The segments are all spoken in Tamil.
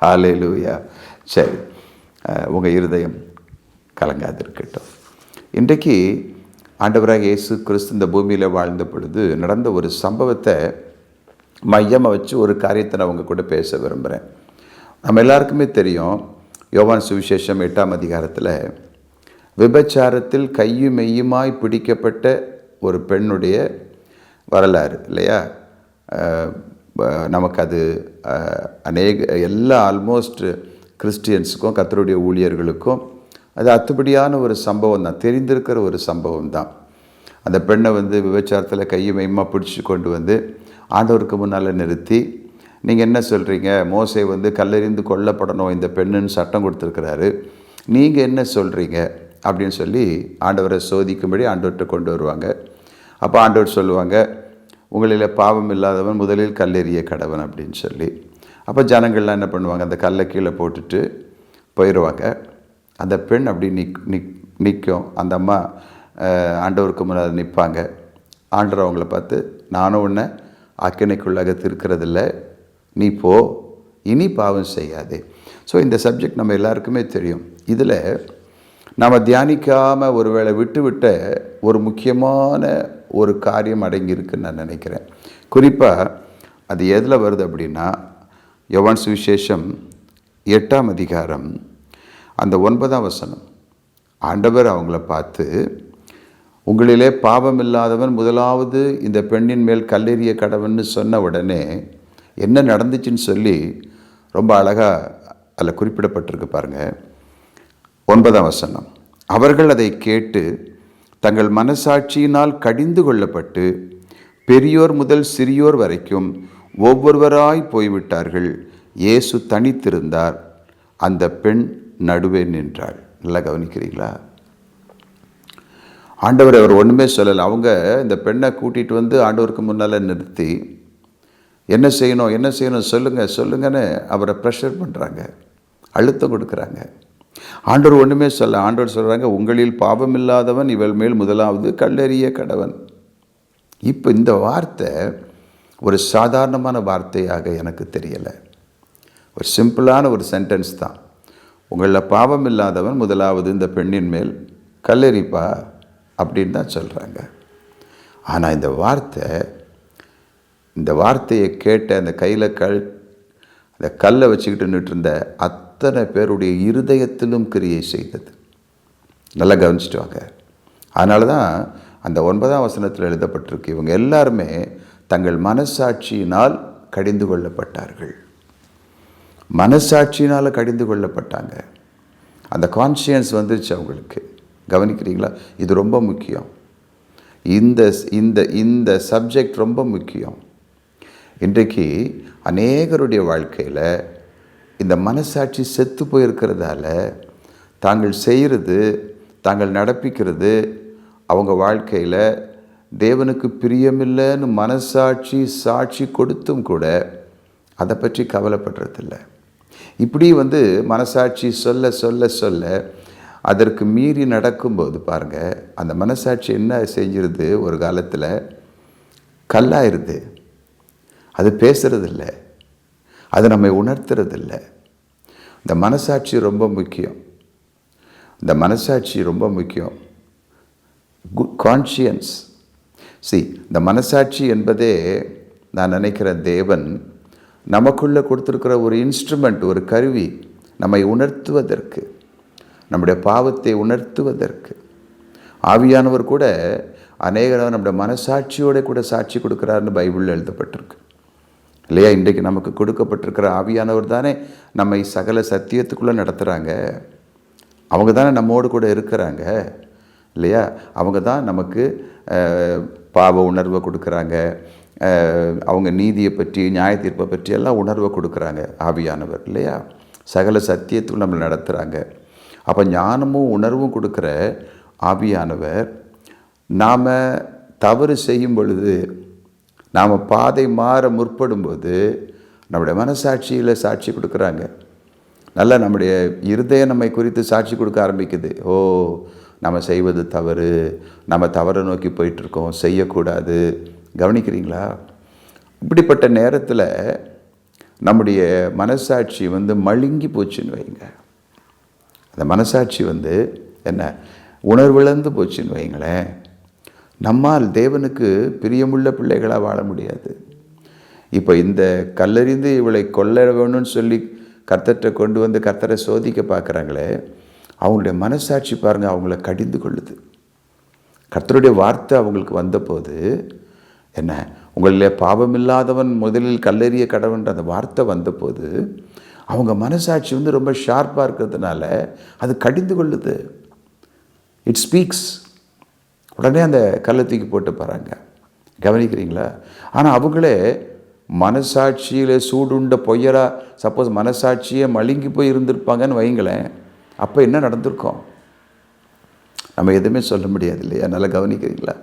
ஹாலே லூயா சரி உங்கள் இருதயம் கலங்காது இருக்கட்டும் இன்றைக்கு ஆண்டவராக இயேசு கிறிஸ்து இந்த பூமியில் வாழ்ந்த பொழுது நடந்த ஒரு சம்பவத்தை மையமாக வச்சு ஒரு காரியத்தை நான் உங்கள் கூட பேச விரும்புகிறேன் நம்ம எல்லாருக்குமே தெரியும் யோவான் சுவிசேஷம் எட்டாம் அதிகாரத்தில் விபச்சாரத்தில் கையும் மெய்யுமாய் பிடிக்கப்பட்ட ஒரு பெண்ணுடைய வரலாறு இல்லையா? நமக்கு அது அநேக எல்லா ஆல்மோஸ்ட் கிறிஸ்டியன்ஸுக்கும் கத்தருடைய ஊழியர்களுக்கும் அது அத்துப்படியான ஒரு சம்பவம் தான். தெரிந்திருக்கிற ஒரு சம்பவம் தான். அந்த பெண்ணை வந்து விபச்சாரத்தில் கையை மையமாக பிடிச்சி கொண்டு வந்து ஆண்டவருக்கு முன்னால் நிறுத்தி நீங்கள் என்ன சொல்கிறீங்க மோசை வந்து கல்லறிந்து கொல்லப்படணும் இந்த பெண்ணுன்னு சட்டம் கொடுத்துருக்கிறாரு. நீங்கள் என்ன சொல்கிறீங்க அப்படின்னு சொல்லி ஆண்டவரை சோதிக்கும்படி ஆண்டவர்கிட்ட கொண்டு வருவாங்க. அப்போ ஆண்டவர் சொல்லுவாங்க உங்களில் பாவம் இல்லாதவன் முதலில் கல்லெறிய கடவன் அப்படின்னு சொல்லி. அப்போ ஜனங்கள்லாம் என்ன பண்ணுவாங்க? அந்த கல்லை கீழே போட்டுட்டு போயிடுவாங்க அந்த பெண் அப்படி நிக் நிக் நிற்கும் அந்த அம்மா ஆண்டவருக்கு முன்னால் நிற்பாங்க. ஆண்டவர் அவங்கள பார்த்து நானும் உன்னை அக்கினைக்குள்ளாக திருக்கிறதில்ல. நீ போ. இனி பாவம் செய்யாதே. ஸோ இந்த சப்ஜெக்ட் நம்ம எல்லாருக்குமே தெரியும். இதில் நாம் தியானிக்காமல் ஒருவேளை விட்டு விட்ட ஒரு முக்கியமான ஒரு காரியம் அடங்கியிருக்குன்னு நான் நினைக்கிறேன். குறிப்பாக அது எதில் வருது அப்படின்னா யவான் சுவிசேஷம் எட்டாம் அதிகாரம் அந்த ஒன்பதாம் வசனம். ஆண்டவர் அவங்கள பார்த்து உங்களிலே பாவம் இல்லாதவன் முதலாவது இந்த பெண்ணின் மேல் கல்லெறிய கடவன்னு சொன்ன உடனே என்ன நடந்துச்சுன்னு சொல்லி ரொம்ப அழகாக அதில் குறிப்பிடப்பட்டிருக்கு பாருங்கள் ஒன்பதாம் வசனம். அவர்கள் அதை கேட்டு தங்கள் மனசாட்சியினால் கடிந்து கொள்ளப்பட்டு பெரியோர் முதல் சிறியோர் வரைக்கும் ஒவ்வொருவராய் போய்விட்டார்கள். இயேசு தனித்திருந்தார். அந்த பெண் நடுவே நின்றாள். நல்லா கவனிக்கிறீங்களா? ஆண்டவர் அவர் ஒன்றுமே சொல்லலை. அவங்க இந்த பெண்ணை கூட்டிகிட்டு வந்து ஆண்டவருக்கு முன்னால் நிறுத்தி என்ன செய்யணும்? என்ன செய்யணும்? சொல்லுங்கள் சொல்லுங்கன்னு அவரை ப்ரெஷர் பண்ணுறாங்க அழுத்தம் கொடுக்குறாங்க. ஆண்டவர் ஒன்றுமே சொல்ல ஆண்டவர் சொல்கிறாங்க உங்களில் பாவம் இல்லாதவன் இவள் மேல் முதலாவது கல்லெறிய கடவன். இப்போ இந்த வார்த்தை ஒரு சாதாரணமான வார்த்தையாக எனக்கு தெரியலை. ஒரு சிம்பிளான ஒரு சென்டென்ஸ் தான். உங்களில் பாவம் இல்லாதவன் முதலாவது இந்த பெண்ணின் மேல் கல்லெறிப்பா அப்படின்னு தான் சொல்கிறாங்க ஆனால் இந்த வார்த்தை இந்த வார்த்தையை கேட்ட அந்த கையில் கல் அந்த கல்லை வச்சுக்கிட்டு நின்றுட்டு இருந்த அத்தனை பேருடைய இருதயத்திலும் கிரியை செய்தது. நல்லா கவனிச்சிட்டு வாங்க. அதனால தான் அந்த ஒன்பதாம் வசனத்தில் எழுதப்பட்டிருக்கு இவங்க எல்லாருமே தங்கள் மனசாட்சியினால் கடிந்து கொள்ளப்பட்டார்கள். மனசாட்சியினால் கடிந்து கொள்ளப்பட்டாங்க. அந்த கான்சியன்ஸ் வந்துருச்சு அவங்களுக்கு. கவனிக்கிறீங்களா? இது ரொம்ப முக்கியம். இந்த இந்த இந்த சப்ஜெக்ட் ரொம்ப முக்கியம். இன்றைக்கு அநேகருடைய வாழ்க்கையில் இந்த மனசாட்சி செத்து போயிருக்கிறதால தாங்கள் செய்கிறது தாங்கள் நடப்பிக்கிறது அவங்க வாழ்க்கையில் தேவனுக்கு பிரியமில்லைன்னு மனசாட்சி சாட்சி கொடுத்தும் கூட அதை பற்றி கவலைப்படுறதில்ல. இப்படி வந்து மனசாட்சி சொல்ல சொல்ல சொல்ல அதற்கு மீறி நடக்கும்போது பாருங்கள் அந்த மனசாட்சி என்ன செஞ்சிருது ஒரு காலத்தில்? கல்லாயிருது. அது பேசுறதில்ல. அது நம்மை உணர்த்துறதில்ல. இந்த மனசாட்சி ரொம்ப முக்கியம். இந்த மனசாட்சி ரொம்ப முக்கியம். குட் கான்ஷியன்ஸ் சி இந்த மனசாட்சி என்பதே நான் நினைக்கிற தேவன் நமக்குள்ளே கொடுத்துருக்கிற ஒரு இன்ஸ்ட்ருமெண்ட் ஒரு கருவி நம்மை உணர்த்துவதற்கு நம்முடைய பாவத்தை உணர்த்துவதற்கு. ஆவியானவர் கூட அநேக நம்முடைய மனசாட்சியோட கூட சாட்சி கொடுக்குறாருன்னு பைபிளில் எழுதப்பட்டிருக்கு. இல்லையா? இன்றைக்கு நமக்கு கொடுக்கப்பட்டிருக்கிற ஆவியானவர் தானே நம்மை சகல சத்தியத்துக்குள்ளே நடத்துகிறாங்க அவங்க தானே நம்மோடு கூட இருக்கிறாங்க. இல்லையா? அவங்க தான் நமக்கு பாவ உணர்வை கொடுக்குறாங்க. அவங்க நீதியை பற்றி நியாய தீர்ப்பை பற்றி எல்லாம் உணர்வை கொடுக்குறாங்க ஆவியானவர். இல்லையா? சகல சத்தியத்துக்குள்ள நம்மளை நடத்துகிறாங்க அப்போ ஞானமும் உணர்வும் கொடுக்குற ஆவியானவர் நாம் தவறு செய்யும் பொழுது நாம் பாதை மாற முற்படும்போது நம்முடைய மனசாட்சியில் சாட்சி கொடுக்குறாங்க. நல்லா நம்முடைய இருதயம் நம்மை குறித்து சாட்சி கொடுக்க ஆரம்பிக்குது. ஓ நம்ம செய்வது தவறு. நம்ம தவறை நோக்கி போயிட்டுருக்கோம். செய்யக்கூடாது. கவனிக்கிறீங்களா? இப்படிப்பட்ட நேரத்தில் நம்முடைய மனசாட்சி வந்து மழுங்கி போச்சுன்னு வைங்க. அந்த மனசாட்சி வந்து என்ன? உணர்விழந்து போச்சுன்னு வைங்களேன். நம்மால் தேவனுக்கு பிரியமுள்ள பிள்ளைகளாக வாழ முடியாது. இப்போ இந்த கல்லறிந்து இவளை கொல்ல வேணும்னு சொல்லி கர்த்தர்கிட்ட கொண்டு வந்து கர்த்தரை சோதிக்க பார்க்குறாங்களே அவங்களுடைய மனசாட்சி பாருங்கள் அவங்கள கடிந்து கொள்ளுது. கர்த்தருடைய வார்த்தை அவங்களுக்கு வந்தபோது என்ன உங்களிலே பாவமில்லாதவன் முதலில் கல்லறிய கடவுன்ற அந்த வார்த்தை வந்தபோது அவங்க மனசாட்சி வந்து ரொம்ப ஷார்ப்பாக இருக்கிறதுனால அது கடிந்து கொள்ளுது. இட் ஸ்பீக்ஸ் உடனே அந்த கல்லை தூக்கி போட்டு போகிறாங்க கவனிக்கிறீங்களா? ஆனால் அவங்களே மனசாட்சியில் சூடுண்ட பொய்யராக சப்போஸ் மனசாட்சியே மழுங்கி போய் இருந்திருப்பாங்கன்னு வைங்களேன் அப்போ என்ன நடந்திருக்கும்? நம்ம எதுவுமே சொல்ல முடியாது இல்லையா? நல்லா கவனிக்கிறீங்களா?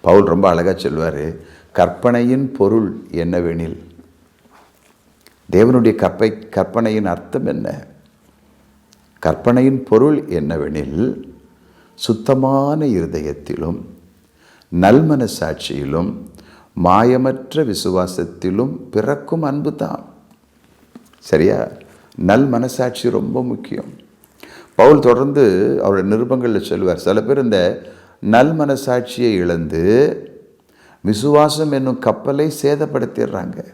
பவுல் ரொம்ப அழகாக சொல்வார் கற்பனையின் பொருள் என்னவெனில்? தேவனுடைய கற்பை கற்பனையின் அர்த்தம் என்ன? கற்பனையின் பொருள் என்னவெனில் சுத்தமான இருதயத்திலும் நல்மனசாட்சியிலும் மாயமற்ற விசுவாசத்திலும் பிறக்கும் அன்பு தான் சரியா? நல் மனசாட்சி ரொம்ப முக்கியம். பவுல் தொடர்ந்து அவருடைய நிருபங்களில் சொல்லுவார் சில பேர் இந்த நல் மனசாட்சியை இழந்து விசுவாசம் என்னும் கப்பலை சேதப்படுத்திடுறாங்க.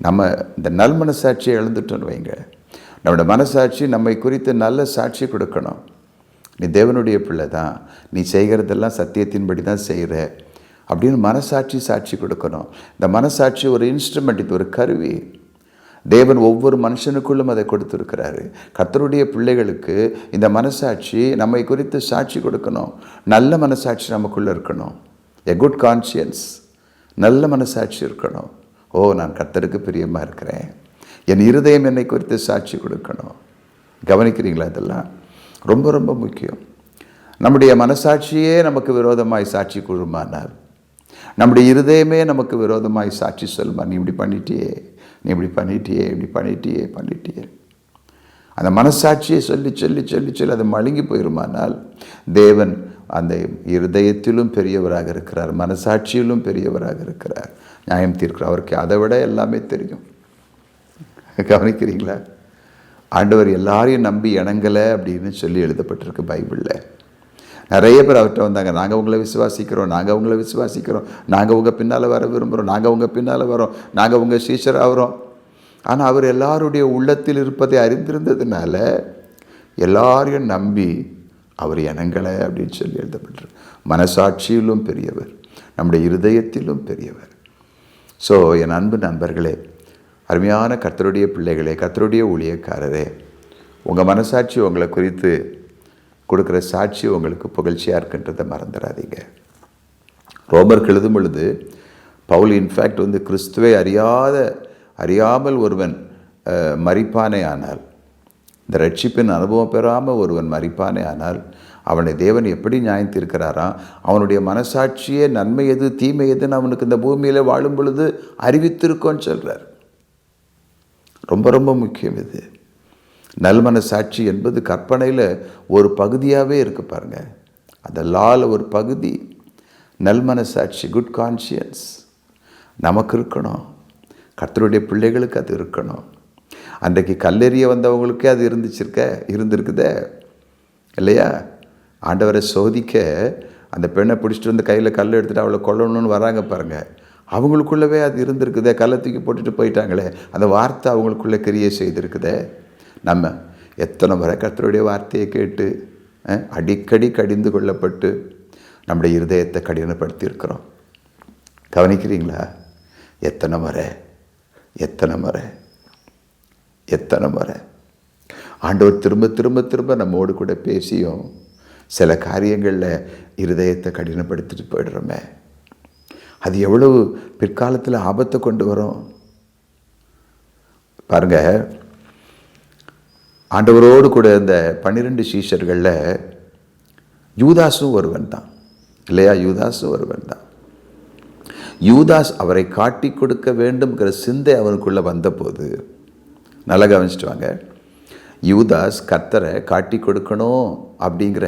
நம்ம இந்த நல் மனசாட்சியை இழந்துட்டோன்னு வைங்க. நம்மளோட மனசாட்சி நம்மை குறித்து நல்ல சாட்சி கொடுக்கணும். நீ தேவனுடைய பிள்ளை தான். நீ செய்கிறதெல்லாம் சத்தியத்தின்படி தான் செய்கிற அப்படின்னு மனசாட்சி சாட்சி கொடுக்கணும். இந்த மனசாட்சி ஒரு இன்ஸ்ட்ருமெண்ட் இது ஒரு கருவி. தேவன் ஒவ்வொரு மனுஷனுக்குள்ளும் அதை கொடுத்துருக்கிறாரு. கர்த்தருடைய பிள்ளைகளுக்கு இந்த மனசாட்சி நம்மை குறித்து சாட்சி கொடுக்கணும். நல்ல மனசாட்சி நமக்குள்ளே இருக்கணும். எ குட் கான்சியன்ஸ் நல்ல மனசாட்சி இருக்கணும். ஓ நான் கர்த்தருக்கு பிரியமாக இருக்கிறேன். என் இருதயம் என்னை குறித்து சாட்சி கொடுக்கணும். கவனிக்கிறீங்களா இதெல்லாம்? ரொம்ப ரொம்ப முக்கியம். நம்முடைய மனசாட்சியே நமக்கு விரோதமாய் சாட்சி குழுமானார். நம்முடைய இருதயமே நமக்கு விரோதமாய் சாட்சி சொல்லுமா நீ இப்படி பண்ணிட்டியே நீ இப்படி பண்ணிட்டியே இப்படி பண்ணிட்டியே பண்ணிட்டியே. அந்த மனசாட்சியை சொல்லி சொல்லி சொல்லி சொல்லி அது மழுங்கி போயிருமானால் தேவன் அந்த இருதயத்திலும் பெரியவராக இருக்கிறார் மனசாட்சியிலும் பெரியவராக இருக்கிறார். நியாயம் தீர்க்கிறார் அவருக்கு அதை விட எல்லாமே தெரியும். கவனிக்கிறீங்களா? ஆண்டவர் எல்லாரையும் நம்பி இணங்கலை அப்படின்னு சொல்லி எழுதப்பட்டிருக்கு பைபிளில். நிறைய பேர் அவர்கிட்ட வந்தாங்க நாங்கள் உங்களை விசுவாசிக்கிறோம் நாங்கள் உங்களை விசுவாசிக்கிறோம் நாங்கள் உங்கள் பின்னால் வர விரும்புகிறோம் நாங்கள் உங்கள் பின்னால் வரோம் நாங்கள் உங்கள் சீஷராகிறோம். ஆனால் அவர் எல்லாருடைய உள்ளத்தில் இருப்பதை அறிந்திருந்ததுனால எல்லாரையும் நம்பி அவர் இணங்கலை அப்படின்னு சொல்லி எழுதப்பட்டிருக்கு. மனசாட்சியிலும் பெரியவர் நம்முடைய இருதயத்திலும் பெரியவர். ஸோ என் அன்பு நண்பர்களே அருமையான கர்த்தருடைய பிள்ளைகளே கர்த்தருடைய ஊழியக்காரரே உங்கள் மனசாட்சி உங்களை குறித்து கொடுக்குற சாட்சி உங்களுக்கு புகழ்ச்சியாக இருக்குன்றதை மறந்துடாதீங்க. ரோமருக்கு எழுதும் பொழுது பவுல் இன்ஃபேக்ட் வந்து கிறிஸ்துவை அறியாத அறியாமல் ஒருவன் மறிப்பானே ஆனால் இந்த ரட்சிப்பின் அனுபவம் பெறாமல் ஒருவன் மறிப்பானே ஆனால் அவனை தேவன் எப்படி நியாயத்திருக்கிறாராம் அவனுடைய மனசாட்சியே நன்மை எது தீமை எதுன்னு அவனுக்கு இந்த பூமியில் வாழும் பொழுது அறிவித்திருக்கோன்னு சொல்கிறார் ரொம்ப ரொம்ப முக்கியம் இது. நல்மன சாட்சி என்பது கற்பனையில் ஒரு பகுதியாகவே இருக்கு பாருங்கள் அந்த லால ஒரு பகுதி நல்மன சாட்சி குட் கான்ஷியன்ஸ் நமக்கு இருக்கணும். கர்த்தருடைய பிள்ளைகளுக்கு அது இருக்கணும். அன்றைக்கு கல்லெறிய வந்தவங்களுக்கே அது இருந்துச்சிருக்க இருந்திருக்குதே. இல்லையா? ஆண்டவரை சோதிக்க அந்த பெண்ணை பிடிச்சிட்டு வந்து கையில் கல் எடுத்துகிட்டு அவளை கொல்லணும்னு வராங்க பாருங்கள் அவங்களுக்குள்ளவே அது இருந்திருக்குதே கள்ளத்துக்கு தூக்கி போட்டுட்டு போயிட்டாங்களே அந்த வார்த்தை அவங்களுக்குள்ளே கிரியை செய்திருக்குதே. நம்ம எத்தனை முறை கர்த்தருடைய வார்த்தையை கேட்டு அடிக்கடி கடிந்து கொள்ளப்பட்டு நம்முடைய இருதயத்தை கடினப்படுத்தியிருக்கிறோம். கவனிக்கிறீங்களா? எத்தனை முறை எத்தனை முறை எத்தனை முறை. ஆண்டவர் திரும்ப திரும்ப திரும்ப நம்மோடு கூட பேசியும் சில காரியங்களில் இருதயத்தை கடினப்படுத்திட்டு போயிடுறோமே. அது எவ்வளவு பிற்காலத்தில் ஆபத்தை கொண்டு வரும்? பாருங்க. ஆண்டவரோடு கூட இந்த பன்னிரெண்டு சீஷர்களில் யூதாஸும் ஒருவன் தான். இல்லையா? யூதாஸும் ஒருவன் தான். யூதாஸ் அவரை காட்டி கொடுக்க வேண்டும்ங்கிற சிந்தை அவனுக்குள்ளே வந்தபோது நல்லா கவனிச்சிட்டு வாங்க. யூதாஸ் கத்தரை காட்டி கொடுக்கணும் அப்படிங்கிற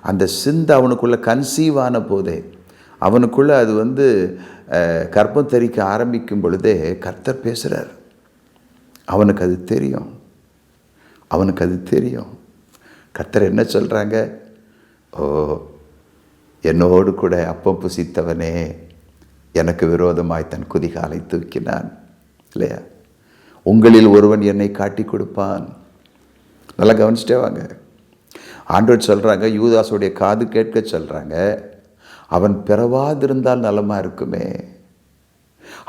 அந்த சிந்தை அவனுக்குள்ளே கன்சீவ் ஆன போதே அவனுக்குள்ளே அது வந்து கர்ப்பம் தெரிக்க ஆரம்பிக்கும் பொழுதே கர்த்தர் பேசுகிறார் அவனுக்கு அது தெரியும். அவனுக்கு அது தெரியும். கர்த்தர் என்ன சொல்கிறாங்க ஓ என்னோடு கூட அப்பம் புசித்தவனே எனக்கு விரோதமாய் தன் குதிகாலை தூக்கினான். இல்லையா? உங்களில் ஒருவன் என்னை காட்டி கொடுப்பான். நல்லா கவனிச்சிட்டே வாங்க. ஆண்டவர் சொல்கிறாங்க யூதாஸுடைய காது கேட்க சொல்கிறாங்க அவன் பிறவாதிருந்தால் நலமாக இருக்குமே.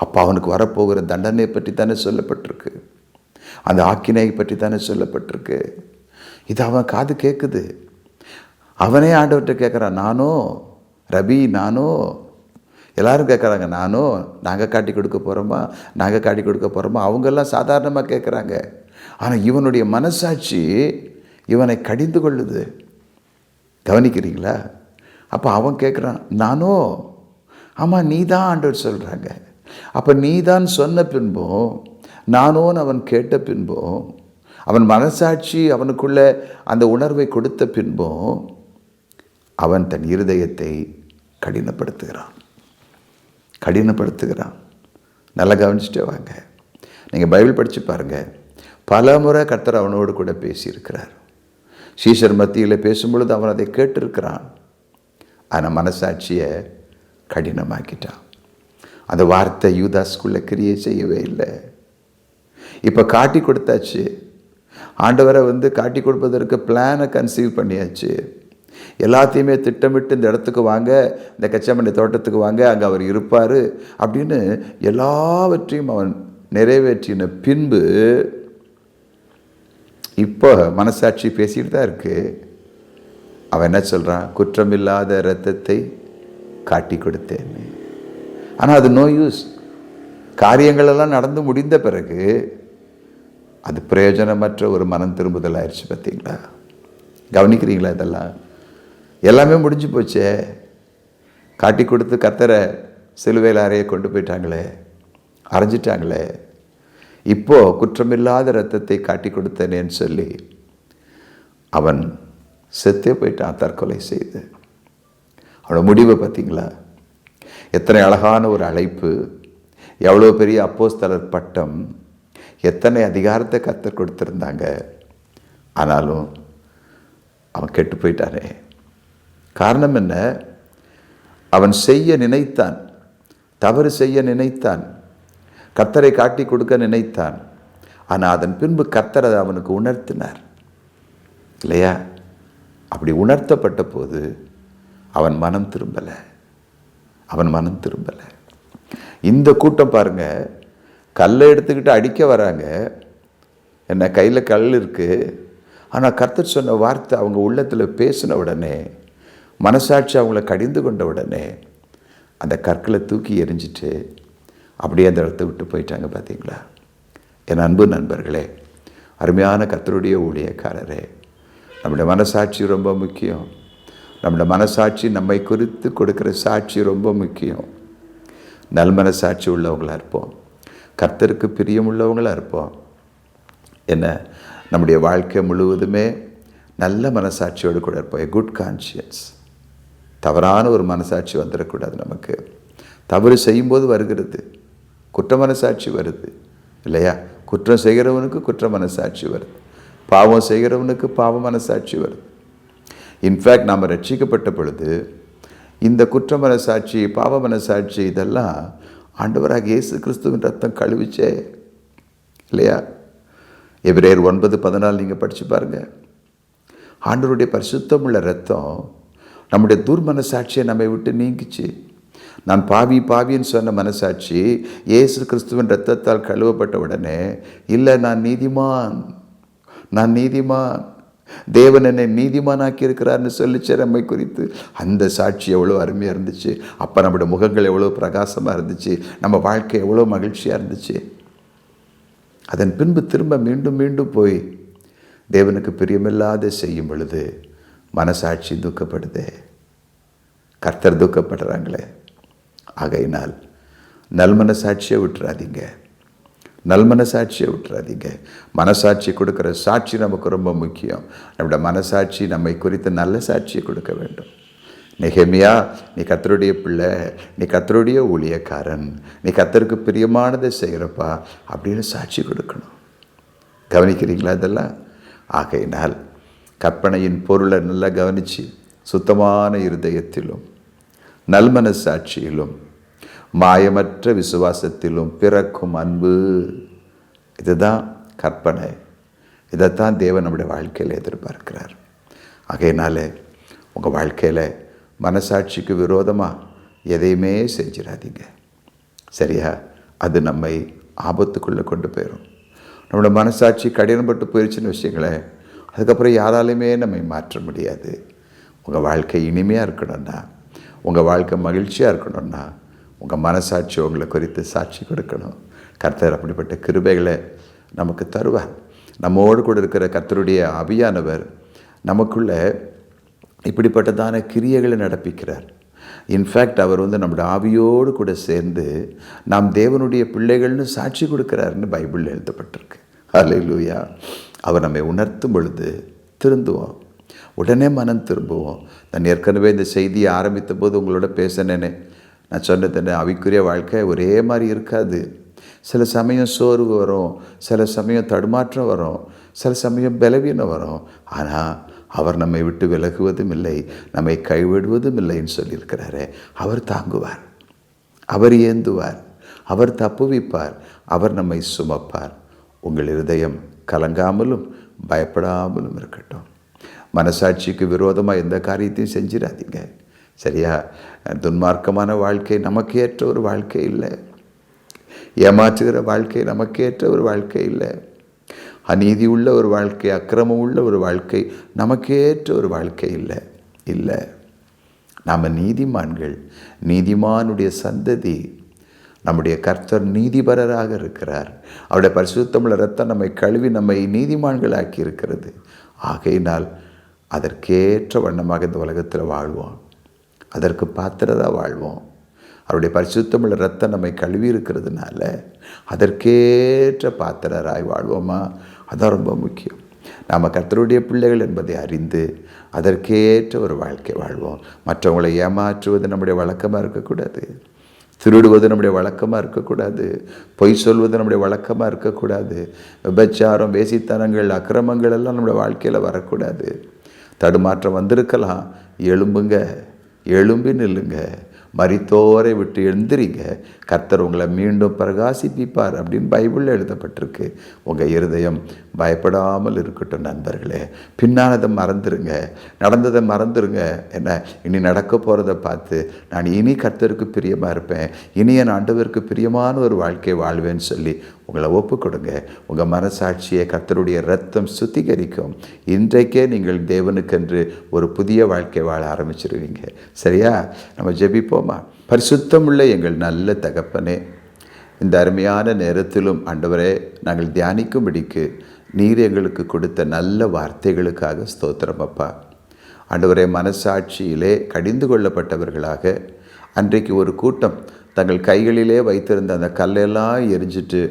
அப்போ அவனுக்கு வரப்போகிற தண்டனை பற்றி தானே சொல்லப்பட்டிருக்கு. அந்த ஆக்கினையை பற்றி தானே சொல்லப்பட்டிருக்கு. இது அவன் காது கேட்குது அவனே ஆண்டவர்கிட்ட கேட்குறான் நானோ ரவி நானோ. எல்லாரும் கேட்குறாங்க நானோ நாங்கள் காட்டி கொடுக்க போகிறோமா நாங்கள் காட்டி கொடுக்க போகிறோமா அவங்கெல்லாம் சாதாரணமாக கேட்குறாங்க ஆனால் இவனுடைய மனசாட்சி இவனை கடிந்து கொள்ளுது. கவனிக்கிறீங்களா? அப்போ அவன் கேட்குறான் நானோ? ஆமாம் நீ தான் ஆண்டவர் சொல்கிறாங்க அப்போ நீ தான் சொன்ன பின்பும் நானோன்னு அவன் கேட்ட பின்பும் அவன் மனசாட்சி அவனுக்குள்ள அந்த உணர்வை கொடுத்த பின்பும் அவன் தன் இருதயத்தை கடினப்படுத்துகிறான். கடினப்படுத்துகிறான். நல்லா கவனிச்சுட்டே வாங்க. நீங்கள் பைபிள் படித்து பாருங்கள் பல முறை கர்த்தர் அவனோடு கூட பேசியிருக்கிறார். ஸ்ரீசர் மத்தியில் பேசும்பொழுது அவன் அதை கேட்டிருக்கிறான். ஆனால் மனசாட்சியை கடினமாக்கிட்டான். அந்த வார்த்தை யூதாஸ்குள்ளே கிரியை செய்யவே இல்லை. இப்போ காட்டி கொடுத்தாச்சு. ஆண்டவரை வந்து காட்டி கொடுப்பதற்கு பிளானை கன்சீவ் பண்ணியாச்சு. எல்லாத்தையுமே திட்டமிட்டு இந்த இடத்துக்கு வாங்க இந்த கச்சமணி தோட்டத்துக்கு வாங்க அங்கே அவர் இருப்பார் அப்படின்னு எல்லாவற்றையும் அவன் நிறைவேற்றின பின்பு இப்போ மனசாட்சி பேசிகிட்டு தான் இருக்குது அவன் என்ன சொல்கிறான் குற்றமில்லாத இரத்தத்தை காட்டி கொடுத்தேன்னு ஆனால் அது நோ யூஸ் காரியங்களெல்லாம் நடந்து முடிந்த பிறகு அது பிரயோஜனமற்ற ஒரு மனம் திரும்புதல் ஆயிடுச்சு பார்த்தீங்களா? கவனிக்கிறீங்களா இதெல்லாம்? எல்லாமே முடிஞ்சு போச்சே. காட்டி கொடுத்து கத்தரை சிலுவையில் அறைய கொண்டு போயிட்டாங்களே. அரைஞ்சிட்டாங்களே. இப்போ குற்றமில்லாத ரத்தத்தை காட்டி கொடுத்தனேன்னு சொல்லி அவன் செத்தே போயிட்டான் தற்கொலை செய்து. அவனோட முடிவை பார்த்தீங்களா? எத்தனை அழகான ஒரு அழைப்பு எவ்வளோ பெரிய அப்போஸ்தலர் பட்டம் எத்தனை அதிகாரத்தை கத்தர் கொடுத்துருந்தாங்க. ஆனாலும் அவன் கெட்டு போயிட்டானே. காரணம் என்ன? அவன் செய்ய நினைத்தான் தவறு செய்ய நினைத்தான் கத்தரை காட்டி கொடுக்க நினைத்தான். ஆனால் அதன் பின்பு கத்தரை அவனுக்கு உணர்த்தினார். இல்லையா? அப்படி உணர்த்தப்பட்ட போது அவன் மனம் திரும்பலை. அவன் மனம் திரும்பலை. இந்த கூட்டம் பாருங்கள் கல்லை எடுத்துக்கிட்டு அடிக்க வராங்க. என்ன கையில் கல் இருக்குது ஆனால் கர்த்தர் சொன்ன வார்த்தை அவங்க உள்ளத்தில் பேசின உடனே மனசாட்சி அவங்கள கடிந்து கொண்ட உடனே அந்த கற்களை தூக்கி எரிஞ்சிட்டு அப்படியே அந்த இடத்த விட்டு போயிட்டாங்க பார்த்தீங்களா என் அன்பு நண்பர்களே அருமையான கத்தருடைய ஊழியக்காரரே நம்முடைய மனசாட்சி ரொம்ப முக்கியம். நம்முடைய மனசாட்சி நம்மை குறித்து கொடுக்குற சாட்சி ரொம்ப முக்கியம். நல்மனசாட்சி உள்ளவங்களாக இருப்போம். கர்த்தருக்கு பிரியமுள்ளவங்களாக இருப்போம். என்ன? நம்முடைய வாழ்க்கை முழுவதுமே நல்ல மனசாட்சியோடு கூட இருப்போம். எ குட் கான்ஷியன்ஸ் தவறான ஒரு மனசாட்சி வந்துடக்கூடாது நமக்கு. தவறு செய்யும்போது வருகிறது. குற்ற மனசாட்சி வருது. இல்லையா? குற்றம் செய்கிறவனுக்கு குற்ற மனசாட்சி வருது. பாவம் செய்கிறவனுக்கு பாவ மனசாட்சி வருது. இன்ஃபேக்ட் நாம் ரட்சிக்கப்பட்ட பொழுது இந்த குற்ற மனசாட்சி பாவ மனசாட்சி இதெல்லாம் ஆண்டவராக இயேசு கிறிஸ்துவின் ரத்தம் கழுவிச்சே. இல்லையா? எபிரேயர் ஒன்பது பதினாலு நீங்கள் படித்து பாருங்கள் ஆண்டவருடைய பரிசுத்தம் உள்ள ரத்தம் நம்முடைய துர்மனசாட்சியை நம்மை விட்டு நீங்கிச்சு. நான் பாவி பாவின்னு சொன்ன மனசாட்சி இயேசு கிறிஸ்துவின் ரத்தத்தால் கழுவப்பட்ட உடனே இல்லை நான் நீதிமான். நான் நீதிமான். தேவன் என்னை நீதிமானாக்கி இருக்கிறார்னு சொல்லிச்சு நம்மை குறித்து அந்த சாட்சி எவ்வளோ அருமையாக இருந்துச்சு. அப்போ நம்முடைய முகங்கள் எவ்வளோ பிரகாசமாக இருந்துச்சு. நம்ம வாழ்க்கை எவ்வளோ மகிழ்ச்சியாக இருந்துச்சு. அதன் பின்பு திரும்ப மீண்டும் மீண்டும் போய் தேவனுக்கு பிரியமில்லாத செய்யும் பொழுது மனசாட்சி துக்கப்படுதே. கர்த்தர் துக்கப்படுறாங்களே. ஆகையினால் நல்மனசாட்சியை விட்டுறாதீங்க. நல்மனசாட்சியை விட்டுறாதீங்க. மனசாட்சி கொடுக்குற சாட்சி நமக்கு ரொம்ப முக்கியம். நம்மளோட மனசாட்சி நம்மை குறித்து நல்ல சாட்சியை கொடுக்க வேண்டும். நெகேமியா நீ கத்தருடைய பிள்ளை நீ கத்தருடைய ஊழியக்காரன் நீ கத்தருக்கு பிரியமானதை செய்கிறப்பா அப்படின்னு சாட்சி கொடுக்கணும். கவனிக்கிறீங்களா இதெல்லாம்? ஆகையினால் கற்பனையின் பொருளை நல்லா கவனித்து சுத்தமான இருதயத்திலும் நல்மனசாட்சியிலும் மாயமற்ற விசுவாசத்திலும் பிறக்கும் அன்பு. இதுதான் கற்பனை. இதைத்தான் தேவன் நம்முடைய வாழ்க்கையில் எதிர்பார்க்கிறார். ஆகையினால உங்கள் வாழ்க்கையில் மனசாட்சிக்கு விரோதமாக எதையுமே செஞ்சிடாதீங்க. சரியா? அது நம்மை ஆபத்துக்குள்ளே கொண்டு போயிடும் நம்மளோட மனசாட்சி கடினப்பட்டு போயிடுச்சுன்னு விஷயங்களே அதுக்கப்புறம் யாராலையுமே நம்மை மாற்ற முடியாது. உங்கள் வாழ்க்கை இனிமையாக இருக்கணும்னா உங்கள் வாழ்க்கை மகிழ்ச்சியாக இருக்கணும்னா உங்கள் மனசாட்சி உங்களை குறித்து சாட்சி கொடுக்கணும். கர்த்தர் அப்படிப்பட்ட கிருபைகளை நமக்கு தருவார். நம்மோடு கூட இருக்கிற கர்த்தருடைய அபியானவர் நமக்குள்ள இப்படிப்பட்டதான கிரியைகளை நடப்பிக்கிறார். இன்ஃபேக்ட் அவர் வந்து நம்முடைய ஆவியோடு கூட சேர்ந்து நாம் தேவனுடைய பிள்ளைகள்னு சாட்சி கொடுக்குறாருன்னு பைபிளில் எழுதப்பட்டிருக்கு. அல்லையிலூயா அவர் நம்மை உணர்த்தும் பொழுது திருந்துவோம். உடனே மனம் திரும்புவோம். நான் ஏற்கனவே இந்த செய்தியை ஆரம்பித்த போது உங்களோட பேசினேனே. நான் சொன்னது அவிக்குரிய வாழ்க்கை ஒரே மாதிரி இருக்காது. சில சமயம் சோர்வு வரும் சில சமயம் தடுமாற்றம் வரும் சில சமயம் பலவீனம் வரும். ஆனால் அவர் நம்மை விட்டு விலகுவதும் இல்லை நம்மை கைவிடுவதும் இல்லைன்னு சொல்லியிருக்கிறாரு. அவர் தாங்குவார். அவர் ஏந்துவார். அவர் தப்புவிப்பார். அவர் நம்மை சுமப்பார். உங்கள் இருதயம் கலங்காமலும் பயப்படாமலும் இருக்கட்டும். மனசாட்சிக்கு விரோதமாக எந்த காரியத்தையும் செஞ்சிடாதீங்க. சரியா? துன்மார்க்கமான வாழ்க்கை நமக்கு ஏற்ற ஒரு வாழ்க்கை இல்லை. ஏமாற்றுகிற வாழ்க்கை நமக்கு ஏற்ற ஒரு வாழ்க்கை இல்லை. அநீதி உள்ள ஒரு வாழ்க்கை அக்கிரமம் உள்ள ஒரு வாழ்க்கை நமக்கு ஏற்ற ஒரு வாழ்க்கை இல்லை. இல்லை. நாம் நீதிமான்கள் நீதிமானுடைய சந்ததி நம்முடைய கர்த்தர் நீதிபரராக இருக்கிறார். அவருடைய பரிசுத்தமிழ் ரத்தம் நம்மை கழுவி நம்மை நீதிமான்களாக்கி இருக்கிறது ஆகையினால் அதற்கேற்ற வண்ணமாக இந்த உலகத்தில் வாழ்வோம். அதற்கு பாத்திரதாக வாழ்வோம். அவருடைய பரிசுத்தமிழ் ரத்தம் நம்மை கழுவி இருக்கிறதுனால அதற்கேற்ற பாத்திரராய் வாழ்வோமா? அதான் ரொம்ப முக்கியம். நாம் கர்த்தருடைய பிள்ளைகள் என்பதை அறிந்து அதற்கேற்ற ஒரு வாழ்க்கை வாழ்வோம். மற்றவங்களை ஏமாற்றுவது நம்முடைய வழக்கமாக இருக்கக்கூடாது. திருடுவது நம்முடைய வழக்கமாக இருக்கக்கூடாது. பொய் சொல்வது நம்முடைய வழக்கமாக இருக்கக்கூடாது. விபச்சாரம் வேசித்தனங்கள் அக்கிரமங்கள் எல்லாம் நம்முடைய வாழ்க்கையில் வரக்கூடாது. தடுமாற்றம் வந்திருக்கலாம். எலும்புங்க எழும்பி நில்லுங்க. மறித்தோரை விட்டு எழுந்திரிங்க. கர்த்தர் உங்களை மீண்டும் பிரகாசிப்பிப்பார் அப்படின்னு பைபிளில் எழுதப்பட்டிருக்கு. உங்கள் இருதயம் பயப்படாமல் இருக்கட்டும் நண்பர்களே. பின்னானதை மறந்துருங்க. நடந்ததை மறந்துருங்க. என்ன இனி நடக்க போகிறத பார்த்து நான் இனி கர்த்தருக்கு பிரியமாக இருப்பேன். இனி என் ஆண்டவருக்கு பிரியமான ஒரு வாழ்க்கையை வாழ்வேன்னு சொல்லி உங்களை ஒப்பு கொடுங்க உங்கள் மனசாட்சியை கத்தருடைய ரத்தம் சுத்திகரிக்கும். இன்றைக்கே நீங்கள் தேவனுக்கென்று ஒரு புதிய வாழ்க்கை வாழ ஆரம்பிச்சிருவீங்க. சரியா? நம்ம ஜெபிப்போமா? பரிசுத்தமுள்ள எங்கள் நல்ல தகப்பனே இந்த அருமையான நேரத்திலும் ஆண்டவரே நாங்கள் தியானிக்கும்படிக்கு நீர் எங்களுக்கு கொடுத்த நல்ல வார்த்தைகளுக்காக ஸ்தோத்திரம் அப்பா. ஆண்டவரே மனசாட்சியிலே கடிந்து கொள்ளப்பட்டவர்களாக அன்றைக்கு ஒரு கூட்டம் தங்கள் கைகளிலே வைத்திருந்த அந்த கல்லெல்லாம் எரிஞ்சிட்டு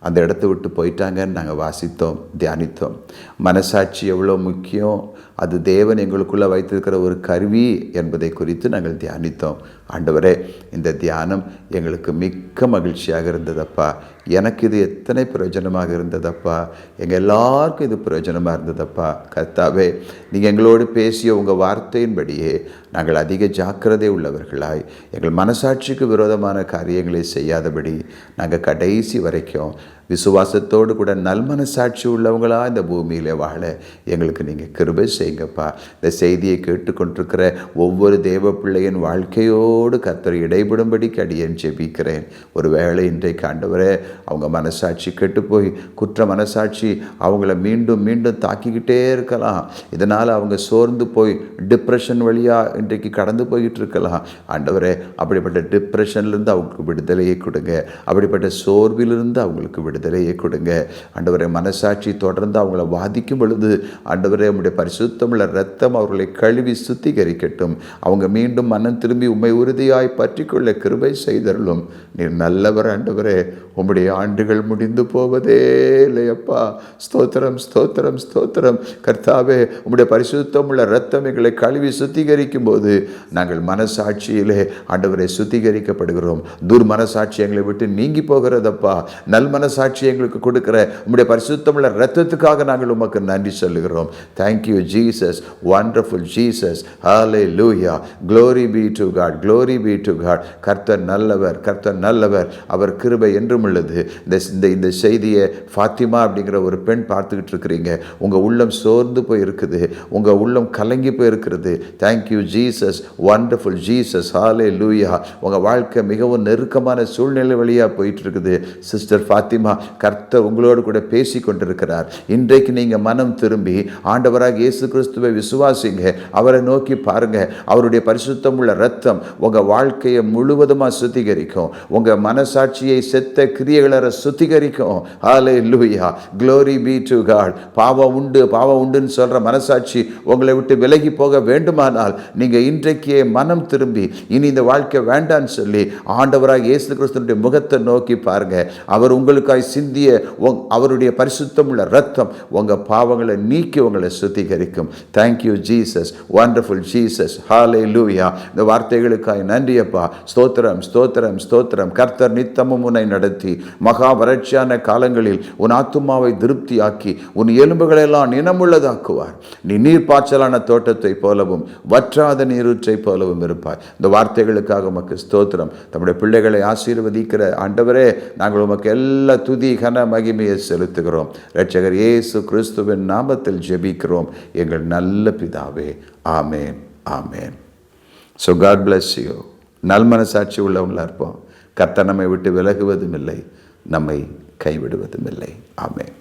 அந்த இடத்த விட்டு போயிட்டாங்கன்னு நாங்கள் வாசித்தோம் தியானித்தோம். மனசாட்சி எவ்வளோ முக்கியம் அது தேவன் எங்களுக்குள்ளே வைத்திருக்கிற ஒரு கருவி என்பதை குறித்து நாங்கள் தியானித்தோம். ஆண்டவரே இந்த தியானம் எங்களுக்கு மிக்க மகிழ்ச்சியாக இருந்ததப்பா. எனக்கு இது எத்தனை பிரயோஜனமாக இருந்ததப்பா? எங்கள் எல்லாருக்கும் இது பிரயோஜனமாக இருந்ததப்பா. கர்த்தாவே நீங்கள் எங்களோடு பேசிய உங்கள் வார்த்தையின்படியே நாங்கள் அதிக ஜாக்கிரதை உள்ளவர்களாய் எங்கள் மனசாட்சிக்கு விரோதமான காரியங்களை செய்யாதபடி நாங்கள் கடைசி வரைக்கும் விசுவாசத்தோடு கூட நல்மனசாட்சி உள்ளவங்களா இந்த பூமியில் வாழ எங்களுக்கு நீங்கள் கிருபை செய்யுங்கப்பா. இந்த செய்தியை கேட்டுக்கொண்டிருக்கிற ஒவ்வொரு தேவ பிள்ளையின் வாழ்க்கையோடு கத்தர் இடைபடும்படி அடியேன் ஜெபிக்கிறேன். ஒரு வேளை இன்றைக்கு ஆண்டவரே அவங்க மனசாட்சி கெட்டு போய் குற்ற மனசாட்சி அவங்கள மீண்டும் மீண்டும் தாக்கிக்கிட்டே இருக்கலாம். இதனால் அவங்க சோர்ந்து போய் டிப்ரெஷன் வழியாக இன்றைக்கு கடந்து போய்கிட்டு இருக்கலாம் ஆண்டவரே அப்படிப்பட்ட டிப்ரெஷன்லேருந்து அவங்களுக்கு விடுதலையை கொடுங்க. அப்படிப்பட்ட சோர்விலிருந்து அவங்களுக்கு விடுதலை விடுதலையை கொடுங்க. ஆண்டவரை மனசாட்சி தொடர்ந்து அவங்கள வாதிக்கும் பொழுது ஆண்டவரே பரிசுத்தம் பரிசுத்தமுள்ள ரத்தம் அவர்களை கழுவி சுத்திகரிக்கட்டும். அவங்க மீண்டும் மனம் திரும்பி உண்மை உறுதியாய் பற்றிக்கொள்ள கிருபை செய்தருளும். நீர் நல்லவர் ஆண்டவரே உம்முடைய ஆண்டுகள் முடிந்து போவதே இல்லையப்பா. ஸ்தோத்திரம் ஸ்தோத்திரம் ஸ்தோத்திரம். கர்த்தாவே உம்முடைய பரிசுத்தமுள்ள ரத்தம் எங்களை கழுவி சுத்திகரிக்கும் போது நாங்கள் மனசாட்சியிலே ஆண்டவரை சுத்திகரிக்கப்படுகிறோம். துர் மனசாட்சி எங்களை விட்டு நீங்கி போகிறதப்பா. நல் மனசாட்சி எங்களுக்கு கொடுக்குற உங்களுடைய பரிசுத்தமுள்ள ரத்தத்துக்காக நாங்கள் உமக்கு நன்றி சொல்லுகிறோம். Thank you Jesus wonderful Jesus hallelujah glory be to God glory be to God கர்த்தர் நல்லவர் கர்த்தர் நல்லவர். அவர் கிருபை என்றும் உள்ளது. இந்த இந்த இந்த செய்தியை ஃபாத்திமா அப்படிங்கிற ஒரு பெண் பார்த்துக்கிட்டு இருக்கிறீங்க. உங்கள் உள்ளம் சோர்ந்து போய் இருக்குது உங்கள் உள்ளம் கலங்கி போய் இருக்கிறது thank you Jesus wonderful Jesus hallelujah உங்கள் வாழ்க்கை மிகவும் நெருக்கமான சூழ்நிலை வழியாக போயிட்டு இருக்குது. சிஸ்டர் ஃபாத்திமா கர்த்த உங்களோடு கூட பேசி கொண்டிருக்கிறார். இன்றைக்கு நீங்கள் மனம் திரும்பி ஆண்டவராக இயேசு கிறிஸ்துவை விசுவாசிங்க. அவரை நோக்கி பாருங்க. அவருடைய பரிசுத்தம் உள்ள ரத்தம் உங்கள் வாழ்க்கையை முழுவதுமாக சுத்திகரிக்கும். உங்கள் மனசாட்சியை செத்த கிரியைகளை சுத்திகரிக்கும். ஹாலே லூயா க்ளோரி பி டு காட் பாவம் உண்டு பாவம் உண்டுன்னு சொல்கிற மனசாட்சி உங்களை விட்டு விலகி போக வேண்டுமானால் நீங்கள் இன்றைக்கே மனம் திரும்பி இனி இந்த வாழ்க்கை வேண்டான்னு சொல்லி ஆண்டவராக இயேசு கிறிஸ்துனுடைய முகத்தை நோக்கி பாருங்க. அவர் உங்களுக்காய் சிந்திய உங்- அவருடைய பரிசுத்தம் உள்ள ரத்தம் உங்கள் பாவங்களை நீக்கி உங்களை சுத்திகரிக்கும். Thank you Jesus wonderful Jesus hallelujah இந்த வார்த்தைகளுக்காய் நன்றியப்பா. ஸ்தோத்திரம் ஸ்தோத்திரம் ஸ்தோத்திரம். கர்த்தர் நித்தமும் உன்னை நடத்தி. மகா வறட்சியான காலங்களில் உன் ஆத்துமாவை திருப்தியாக்கி உன் எலும்புகளெல்லாம் நினமுள்ளதாக்குவார். நீ நீர்ப்பாய்ச்சலான தோட்டத்தை போலவும் வற்றாத நீரூற்றை போலவும் இருப்பாய். இந்த வார்த்தைகளுக்காக உமக்கு ஸ்தோத்திரம். தம்முடைய பிள்ளைகளை ஆசீர்வதிக்கிற ஆண்டவரே நாங்கள் உமக்கு எல்லா துதி கன மகிமையை செலுத்துகிறோம். ரட்சகர் இயேசு கிறிஸ்துவின் நாமத்தில் ஜெபிக்கிறோம். எங்கள் நல்ல பிதாவே amen amen. So God bless you நல்மனசாட்சி உள்ளவங்களா இருப்போம். கத்த நம்மை விட்டு விலகுவதும் இல்லை நம்மை கைவிடுவதும் இல்லை. ஆமேன்.